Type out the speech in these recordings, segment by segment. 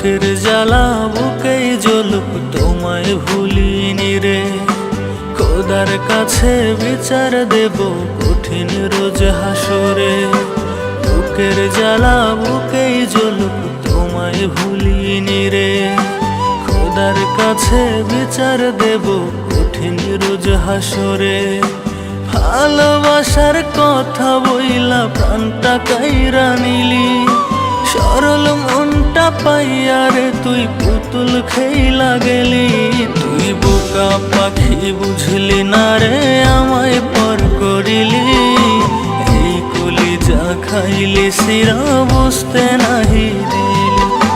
বুকের জ্বালা বুকেই জ্বলুক, তোমায় ভুলিনি রে। খোদার কাছে বিচার দেব, কঠিন রোজ হাসরে। বুকের জ্বালা বুকেই জ্বলুক, তোমায় ভুলিনি রে। খোদার কাছে বিচার দেব, কঠিন রোজ হাসরে। ভালোবাসার কথা বইলা, প্রাণটা কাইরা নিলি। সরল মনটা পাইয়া রে তুই পুতুল খেলা গেলি, তুই বোকা পাখি বুঝলি না রে, আমায় পর করিলি। এই কলি যা খাইলি সিরা বুঝতে নাহি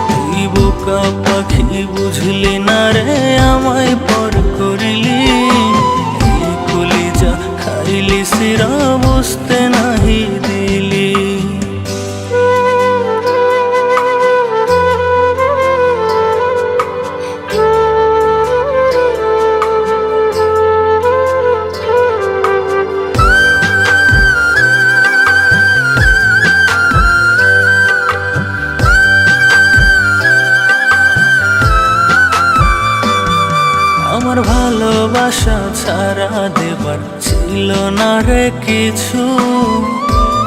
তুই বোকা পাখি বুঝলি না রে, আমায় পর ভালোবাসা ছাড়া দেবার ছিল না রে কিছু।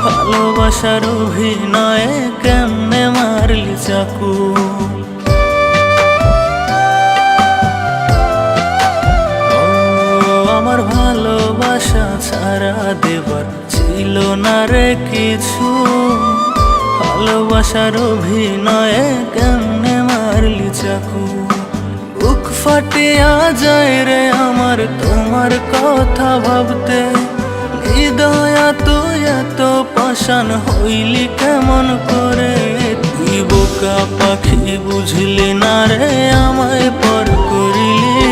ভালোবাসার অভিনয়ে কেমনে মারলি চাকু? আমার ভালোবাসা ছাড়া দেবার ছিল না রে কিছু। ভালোবাসার অভিনয়ে কেমনে ফাটিয়া যায় রে আমার তোমার কথা ভাবতে। হৃদয়া তুই এত পাষাণ হইলি কেমন করে? বোকা পাখি বুঝলি না রে, আমায় পর করিলি।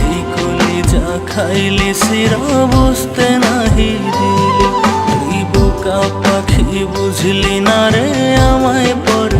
এই কলি যা খাইলি সিরা বুঝতে নাহি দিলি। বোকা পাখি বুঝলি না রে, আমায় পর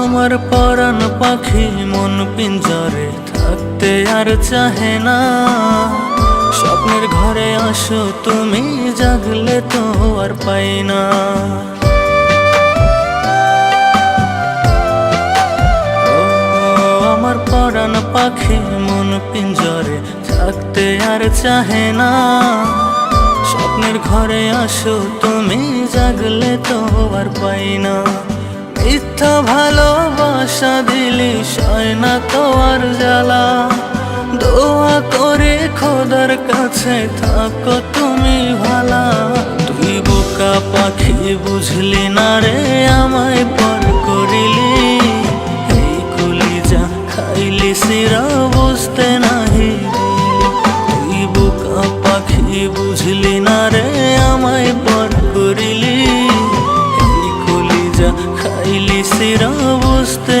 আমার পরাণ পাখি মন পিঞ্জরে থাকতে আর চাহে না। স্বপ্নের ঘরে আসো, তুমি জাগলে তো আর পাই না। আমার পরাণ পাখি মন পিঞ্জরে থাকতে আর চাহে না। স্বপ্নের ঘরে আসো, তুমি জাগলে তো আর পাই না। মিথ্যা ভালোবাসা দিলি সয় না তো জ্বালা। দোয়া করে খোদার কাছে থাকো তুমি ভালা। তুই বোকা পাখি বুঝলি না রে, আমায় পর করিলি। এই কলি যা খাইলি সিরা বুঝতে নাহি তুই বোকা পাখি বুঝলি না রে, আমায় পর করিলি। এই কুলি যা ఇలిసిరా వస్తే